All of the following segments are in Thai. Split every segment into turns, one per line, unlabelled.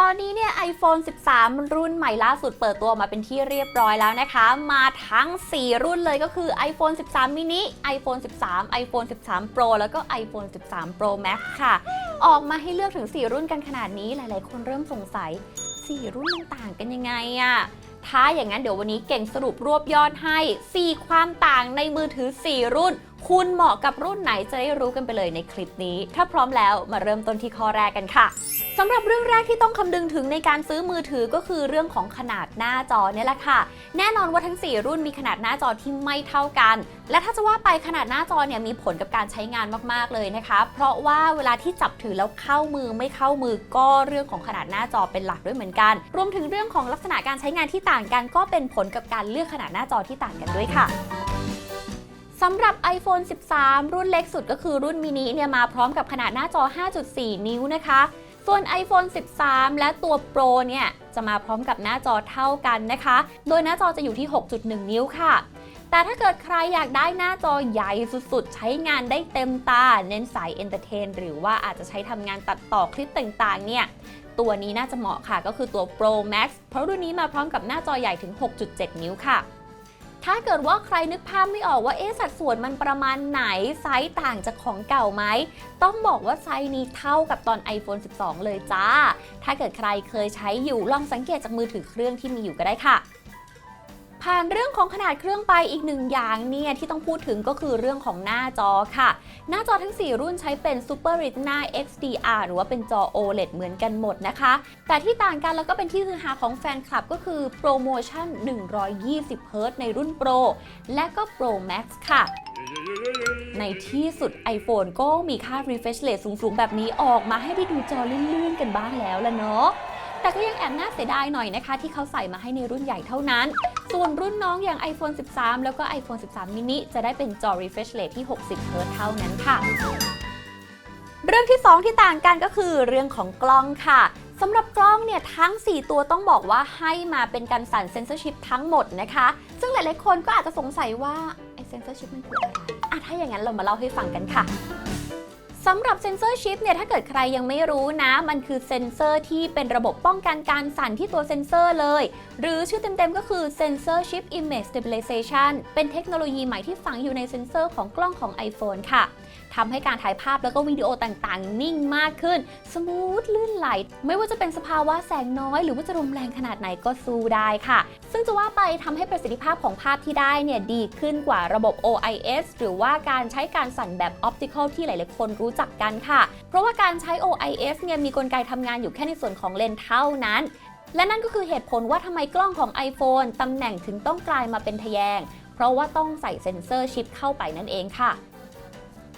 ตอนนี้เนี่ย iPhone 13 รุ่นใหม่ล่าสุดเปิดตัวมาเป็นที่เรียบร้อยแล้วนะคะ มาทั้ง 4 รุ่นเลยก็คือ iPhone 13 mini iPhone 13 iPhone 13 Pro แล้วก็ iPhone 13 Pro Max ค่ะ ออกมาให้เลือกถึง 4 รุ่นกันขนาดนี้หลายๆ คนเริ่มสงสัย 4 รุ่นมันต่างกันยังไงอะถ้าอย่างนั้นเดี๋ยววันนี้เก่งสรุปรวบยอดให้ 4 ความต่างในมือถือ 4 รุ่นคุณเหมาะกับรุ่นไหนจะได้รู้กันไปเลยในคลิปนี้ ถ้าพร้อมแล้วมาเริ่มต้นที่ข้อแรกกันค่ะสำหรับเรื่องแรกที่ต้องคำนึงถึงในการซื้อมือถือก็คือเรื่องของขนาดหน้าจอเนี่ยแหละค่ะ แน่นอนว่าทั้ง 4 รุ่นมีขนาดหน้าจอที่ไม่เท่ากัน และถ้าจะว่าไปขนาดหน้าจอเนี่ยมีผลกับการใช้งานมากๆเลยนะคะ เพราะว่าเวลาที่จับถือแล้วเข้ามือไม่เข้ามือก็เรื่องของขนาดหน้าจอเป็นหลักด้วยเหมือนกัน รวมถึงเรื่องของลักษณะการใช้งานที่ต่างกัน ก็เป็นผลกับการเลือกขนาดหน้าจอที่ต่างกันด้วยค่ะ สำหรับ iPhone 13 รุ่นเล็กสุดก็คือรุ่นมินิเนี่ยมาพร้อมกับขนาดหน้าจอ 5.4 นิ้วนะคะ ส่วน iPhone 13 และตัว Pro เนี่ยจะมาพร้อมกับหน้าจอเท่ากันนะคะ โดยหน้าจอจะอยู่ที่ 6.1 นิ้วค่ะ แต่ถ้าเกิดใครอยากได้หน้าจอใหญ่สุดๆ ใช้งานได้เต็มตา เน้นสายเอนเตอร์เทนหรือว่าอาจจะใช้ทำงานตัดต่อคลิปต่างๆ เนี่ยตัวนี้น่าจะเหมาะค่ะก็คือตัว Pro Max เพราะรุ่นนี้มาพร้อมกับหน้าจอใหญ่ถึง 6.7 นิ้วค่ะ ถ้าเกิดว่าใครนึกภาพไม่ออกว่าเอ๊ะสัดส่วนมันประมาณไหนไซส์ต่างจากของเก่าไหม ต้องบอกว่าไซส์นี้เท่ากับตอน iPhone 12 เลยจ้า ถ้าเกิดใครเคยใช้อยู่ลองสังเกตจากมือถือเครื่องที่มีอยู่ก็ได้ค่ะ ผ่านเรื่องของขนาดเครื่องไปอีกหนึ่งอย่างเนี่ยที่ต้องพูดถึงก็คือเรื่องของหน้าจอค่ะ หน้าจอทั้ง 4 รุ่นใช้เป็น Super Retina XDR หรือว่าเป็นจอ OLED เหมือนกันหมดนะคะ แต่ที่ต่างกันแล้วก็เป็นที่ฮือฮาของแฟนคลับก็คือโปรโมชั่น 120 Hz ในรุ่น Pro และก็ Pro Max ค่ะในที่สุด iPhone ก็มีค่า refresh rate สูง ๆ แบบนี้ออกมาให้ได้ดูจอลื่น ๆ กันบ้างแล้วล่ะเนาะ แต่ก็ยังแอบน่าเสียดายหน่อยนะคะ ที่เขาใส่มาให้ในรุ่นใหญ่เท่านั้น ส่วนรุ่นน้องอย่าง iPhone 13 แล้วก็ iPhone 13 mini จะได้เป็นจอ refresh rate ที่ 60 Hz เท่านั้นค่ะเรื่องที่ 2 ที่ต่างกันก็คือเรื่องของกล้องค่ะสำหรับกล้องเนี่ยทั้ง 4 ตัวต้องบอกว่าให้มาเป็นการสั่นเซนเซอร์ชิพทั้งหมดนะคะ ซึ่งหลายๆคนก็อาจจะสงสัยว่าไอเซนเซอร์ชิพมันคืออะไรอะถ้าอย่างนั้นเรามาเล่าให้ฟังกันค่ะ สำหรับเซนเซอร์ชิปเนี่ยถ้าเกิดใครยังไม่รู้นะ มันคือเซนเซอร์ที่เป็นระบบป้องกันการสั่นที่ตัวเซนเซอร์เลย หรือชื่อเต็มๆก็คือ Sensor Chip Image Stabilization เป็นเทคโนโลยีใหม่ที่ฝังอยู่ในเซนเซอร์ของกล้องของ iPhone ค่ะทำให้การถ่ายภาพแล้วก็วิดีโอต่างๆ นิ่งมากขึ้น สมูทลื่นไหล ไม่ว่าจะเป็นสภาวะแสงน้อย หรือว่าจะลมแรงขนาดไหนก็สู้ได้ค่ะ ซึ่งจะว่าไปทำให้ประสิทธิภาพของภาพที่ได้เนี่ยดีขึ้นกว่าระบบ OIS หรือว่าการใช้การสั่นแบบ Optical ที่หลายๆคนรู้จักกันค่ะ เพราะว่าการใช้ OIS เนี่ยมีกลไกทำงานอยู่แค่ในส่วนของเลนส์เท่านั้นและนั่นก็คือเหตุผลว่าทำไมกล้องของ iPhone ตำแหน่งถึงต้องกลายมาเป็นทะแยง เพราะว่าต้องใส่เซ็นเซอร์ชิปเข้าไปนั่นเองค่ะ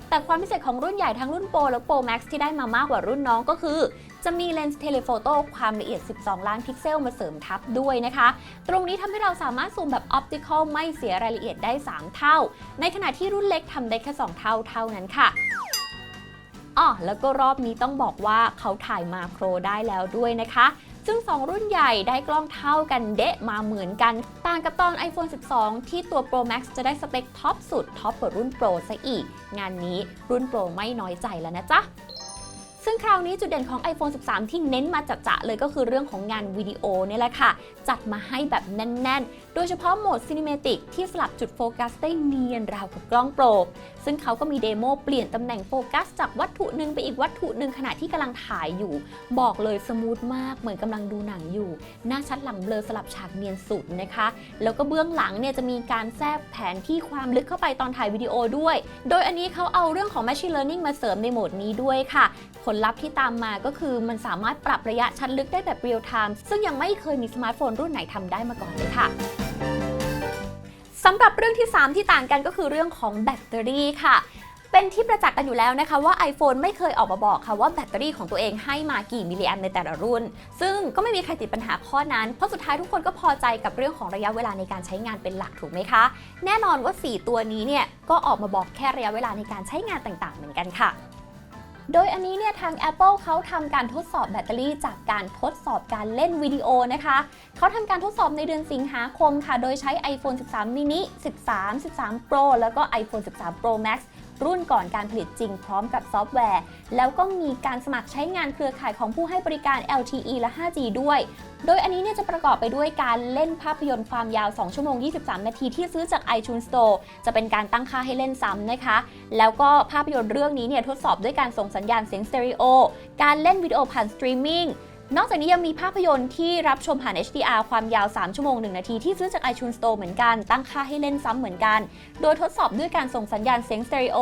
แต่ความพิเศษของรุ่นใหญ่ทั้งรุ่นโปรและโปรแม็กซ์ที่ได้มามากกว่ารุ่นน้องก็คือ จะมีเลนส์เทเลโฟโต้ความละเอียด 12 ล้านพิกเซลมาเสริมทับด้วยนะคะ ตรงนี้ทำให้เราสามารถซูมแบบออปติคอลไม่เสียรายละเอียดได้ 3 เท่า ในขณะที่รุ่นเล็กทำได้แค่ 2 เท่าเท่านั้นค่ะ อ๋อแล้วก็รอบนี้ต้องบอกว่าเขาถ่ายมาโครได้แล้วด้วยนะคะ ซึ่ง 2 รุ่นใหญ่ได้กล้องเท่ากันเดะมาเหมือนกัน ต่างกับตอน iPhone 12 ที่ตัว Pro Max จะได้สเปคท็อปสุดท็อปกว่ารุ่น Pro ซะอีก งานนี้รุ่น Pro ไม่น้อยใจแล้วนะจ๊ะ ซึ่งคราวนี้จุดเด่นของ iPhone 13 ที่เน้นมาจัดๆเลยก็คือเรื่องของงานวิดีโอนี่แหละค่ะ จัดมาให้แบบแน่น ๆ โดยเฉพาะโหมด Cinematic ที่สลับจุดโฟกัสได้เนียนราวกับกล้องโปรซึ่งเขาก็มีเดโมเปลี่ยนตำแหน่งโฟกัสจากวัตถุหนึ่งไปอีกวัตถุหนึ่งขณะที่กำลังถ่ายอยู่ บอกเลยสมูทมากเหมือนกำลังดูหนังอยู่ หน้าชัดหลังเบลอสลับฉากเนียนสุดนะคะ แล้วก็เบื้องหลังเนี่ยจะมีการแทรกแผนที่ความลึกเข้าไปตอนถ่ายวิดีโอด้วย โดยอันนี้เขาเอาเรื่องของ Machine Learning มาเสริมในโหมดนี้ด้วยค่ะ ลลัพธ์ที่ตามมาก็คือมันสามารถปรับระยะชัดลึกได้แบบเรียลไทม์ซึ่งยังไม่เคยมีสมาร์ทโฟนรุ่นไหนทำได้มาก่อนเลยค่ะสำหรับเรื่องที่ 3 ที่ต่างกันก็คือเรื่องของแบตเตอรี่ค่ะเป็นที่ประจักษ์กันอยู่แล้วนะคะว่า iPhone ไม่เคยออกมาบอกค่ะว่าแบตเตอรี่ของตัวเองให้มากี่มิลลิแอมในแต่ละรุ่น ซึ่งก็ไม่มีใครติดปัญหาข้อนั้น เพราะสุดท้ายทุกคนก็พอใจกับเรื่องของระยะเวลาในการใช้งานเป็นหลักถูกไหมคะ แน่นอนว่า 4 ตัวนี้เนี่ยก็ออกมาบอกแค่ระยะเวลาในการใช้งานต่างๆ เหมือนกันค่ะ โดยอันนี้เนี่ยทาง Apple เขาทำการทดสอบแบตเตอรี่จากการทดสอบการเล่นวิดีโอนะคะเขาทำการทดสอบในเดือนสิงหาคมค่ะ โดยใช้ iPhone 13 mini 13 13 Pro แล้วก็ iPhone 13 Pro Max รุ่นก่อนการผลิตจริงพร้อมกับซอฟต์แวร์ แล้วก็มีการสมัครใช้งานเครือข่ายของผู้ให้บริการ LTE และ 5G ด้วย โดยอันนี้เนี่ยจะประกอบไปด้วยการเล่นภาพยนตร์ความยาว 2 ชั่วโมง 23 นาทีที่ซื้อจาก iTunes Store จะเป็นการตั้งค่าให้เล่นซ้ำนะคะ แล้วก็ภาพยนตร์เรื่องนี้เนี่ยทดสอบด้วยการส่งสัญญาณเสียงสเตอริโอ การเล่นวิดีโอผ่านสตรีมมิ่ง นอกจากนี้ยังมีภาพยนตร์ที่รับชมผ่าน HDR ความยาว 3 ชั่วโมง 1 นาทีที่ซื้อจาก iTunes Store เหมือนกัน ตั้งค่าให้เล่นซ้ำเหมือนกัน โดยทดสอบด้วยการส่งสัญญาณเสียงสเตอริโอ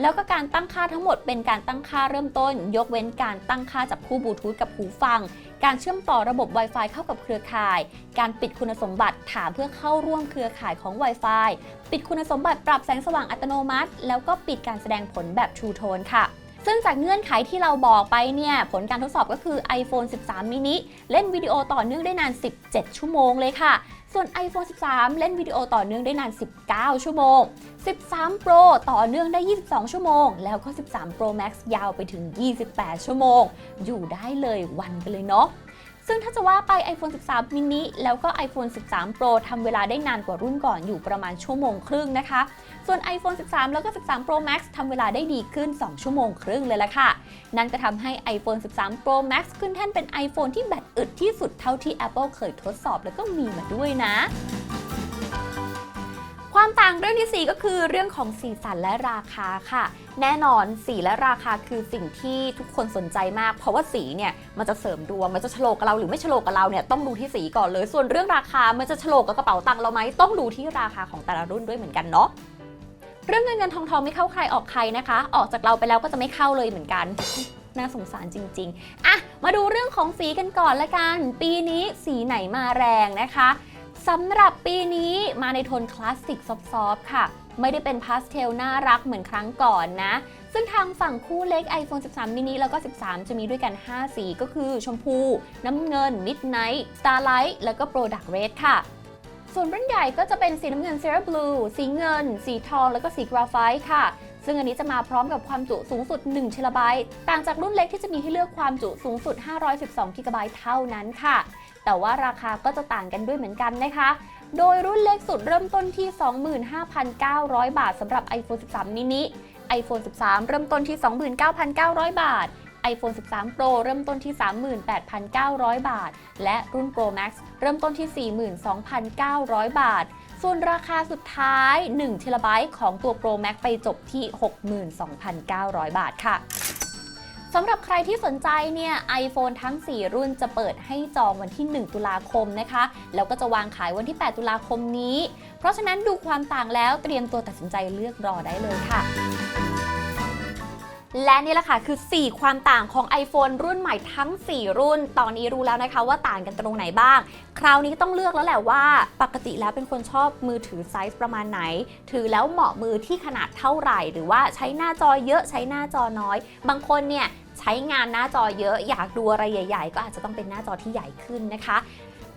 แล้วก็การตั้งค่าทั้งหมดเป็นการตั้งค่าเริ่มต้น ยกเว้นการตั้งค่าจับคู่บลูทูธกับหูฟัง การเชื่อมต่อระบบ Wi-Fi เข้ากับเครือข่าย การปิดคุณสมบัติถามเพื่อเข้าร่วมเครือข่ายของ Wi-Fi ปิดคุณสมบัติปรับแสงสว่างอัตโนมัติ แล้วก็ปิดการแสดงผลแบบ True Tone ค่ะ ซึ่งจากเงื่อนไขที่เราบอกไปเนี่ยผลการทดสอบก็คือ iPhone 13 mini เล่นวิดีโอต่อเนื่องได้นาน 17 ชั่วโมงเลยค่ะ ส่วน iPhone 13 เล่นวิดีโอต่อเนื่องได้นาน 19 ชั่วโมง 13 Pro ต่อเนื่องได้ 22 ชั่วโมง แล้วก็ 13 Pro Max ยาวไปถึง 28 ชั่วโมง อยู่ได้เลยวันไปเลยเนาะ ซึ่งถ้าจะว่าไป iPhone 13 mini แล้วก็ iPhone 13 Pro ทำเวลาได้นานกว่ารุ่นก่อนอยู่ประมาณชั่วโมงครึ่งนะคะ ส่วน iPhone 13 แล้วก็ 13 Pro Max ทำเวลาได้ดีขึ้น 2 ชั่วโมงครึ่งเลยละค่ะ นั่นก็ทำให้ iPhone 13 Pro Max ขึ้นแท่นเป็น iPhone ที่แบตอึดที่สุดเท่าที่ Apple เคยทดสอบแล้วก็มีมาด้วยนะ ความต่างเรื่องที่ 4 ก็คือเรื่องของสีสันและราคาค่ะ แน่นอนสีและราคาคือสิ่งที่ทุกคนสนใจมาก เพราะว่าสีเนี่ยมันจะเสริมดวงมันจะฉลกกับเราหรือไม่ฉลกกับเราเนี่ยต้องดูที่สีก่อนเลย ส่วนเรื่องราคามันจะฉลกกับกระเป๋าตังค์เราไหมต้องดูที่ราคาของแต่ละรุ่นด้วยเหมือนกันเนาะเรื่องเงินเงินทองทองไม่เข้าใครออกใครนะคะ ออกจากเราไปแล้วก็จะไม่เข้าเลยเหมือนกันน่าสงสารจริง ๆ อะ มาดูเรื่องของสีกันก่อนละกัน ปีนี้สีไหนมาแรงนะคะ สำหรับปีนี้มาในโทนคลาสสิกซอฟต์ๆค่ะ ไม่ได้เป็นพาสเทลน่ารักเหมือนครั้งก่อนนะ ซึ่งทางฝั่งคู่เล็ก iPhone 13 mini แล้วก็ 13 จะมีด้วยกัน 5 สีก็คือชมพู น้ำเงิน Midnight Starlight แล้วก็ Product Red ค่ะส่วนรุ่นใหญ่ก็จะเป็นสีน้ำเงิน Zero Blue สีเงิน สีทอง แล้วก็สีกราไฟต์ค่ะ ซึ่งอันนี้จะมาพร้อมกับความจุสูงสุด1เทราไบต์ต่างจากรุ่นเล็กที่จะมีให้เลือกความจุสูงสุด 512กิกะไบต์เท่านั้นค่ะ แต่ว่าราคาก็จะต่างกันด้วยเหมือนกันนะคะ โดยรุ่นเล็กสุดเริ่มต้นที่ 25,900 บาทสำหรับ iPhone 13 mini iPhone 13 เริ่มต้นที่ 29,900 บาท iPhone 13 Pro เริ่มต้นที่ 38,900 บาท และรุ่น Pro Max เริ่มต้นที่ 42,900 บาท ส่วนราคาสุดท้าย1เทราไบต์ของตัว Pro Max ไปจบที่ 62,900 บาทค่ะสำหรับใครที่สนใจเนี่ย iPhone ทั้ง 4 รุ่นจะเปิดให้จองวันที่ 1 ตุลาคมนะคะ แล้วก็จะวางขายวันที่ 8 ตุลาคมนี้ เพราะฉะนั้นดูความต่างแล้วเตรียมตัวตัดสินใจเลือกรอได้เลยค่ะ และนี่แหละค่ะคือ 4 ความต่างของ iPhone รุ่นใหม่ทั้ง 4 รุ่น ตอนนี้รู้แล้วนะคะว่าต่างกันตรงไหนบ้าง คราวนี้ต้องเลือกแล้วแหละว่า ปกติแล้วเป็นคนชอบมือถือไซส์ประมาณไหน ถือแล้วเหมาะมือที่ขนาดเท่าไหร่ หรือว่าใช้หน้าจอเยอะใช้หน้าจอน้อย บางคนเนี่ยใช้งานหน้าจอเยอะอยากดูอะไรใหญ่ ๆ ก็อาจจะต้องเป็นหน้าจอที่ใหญ่ขึ้นนะคะ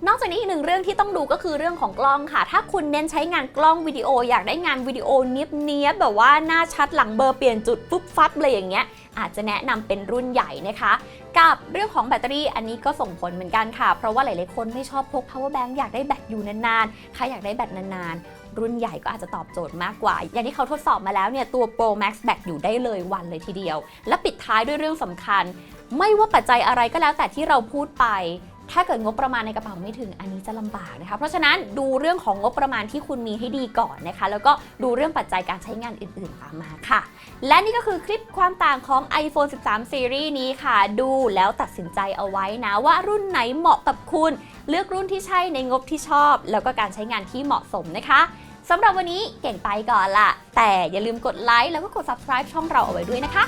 นอกจากนี้อีกหนึ่งเรื่องที่ต้องดูก็คือเรื่องของกล้องค่ะ ถ้าคุณเน้นใช้งานกล้องวิดีโอ อยากได้งานวิดีโอเนี้ยบๆแบบว่าหน้าชัดหลังเบอร์เปลี่ยนจุดฟุบฟับเลยอย่างเงี้ยอาจจะแนะนำเป็นรุ่นใหญ่นะคะ กับเรื่องของแบตเตอรี่อันนี้ก็ส่งผลเหมือนกันค่ะ เพราะว่าหลายๆคนไม่ชอบพก power bank อยากได้แบตอยู่นานๆ ใครอยากได้แบตนานๆ รุ่นใหญ่ก็อาจจะตอบโจทย์มากกว่า อย่างที่เขาทดสอบมาแล้วเนี่ยตัว Pro Max แบตอยู่ได้เลยวันเลยทีเดียว และปิดท้ายด้วยเรื่องสำคัญ ไม่ว่าปัจจัยอะไรก็แล้วแต่ที่เราพูดไป ถ้าเกิดงบประมาณในกระเป๋าไม่ถึงอันนี้จะลำบากนะคะ เพราะฉะนั้นดูเรื่องของงบประมาณที่คุณมีให้ดีก่อนนะคะ แล้วก็ดูเรื่องปัจจัยการใช้งานอื่นๆตามมาค่ะ และนี่ก็คือคลิปความต่างของ iPhone 13 Series นี้ค่ะ ดูแล้วตัดสินใจเอาไว้นะ ว่ารุ่นไหนเหมาะกับคุณ เลือกรุ่นที่ใช่ในงบที่ชอบ แล้วก็การใช้งานที่เหมาะสมนะคะสำหรับวันนี้เก่งไปก่อนละแต่อย่าลืมกดไลค์แล้วก็กด subscribe ช่องเราเอาไว้ด้วยนะคะ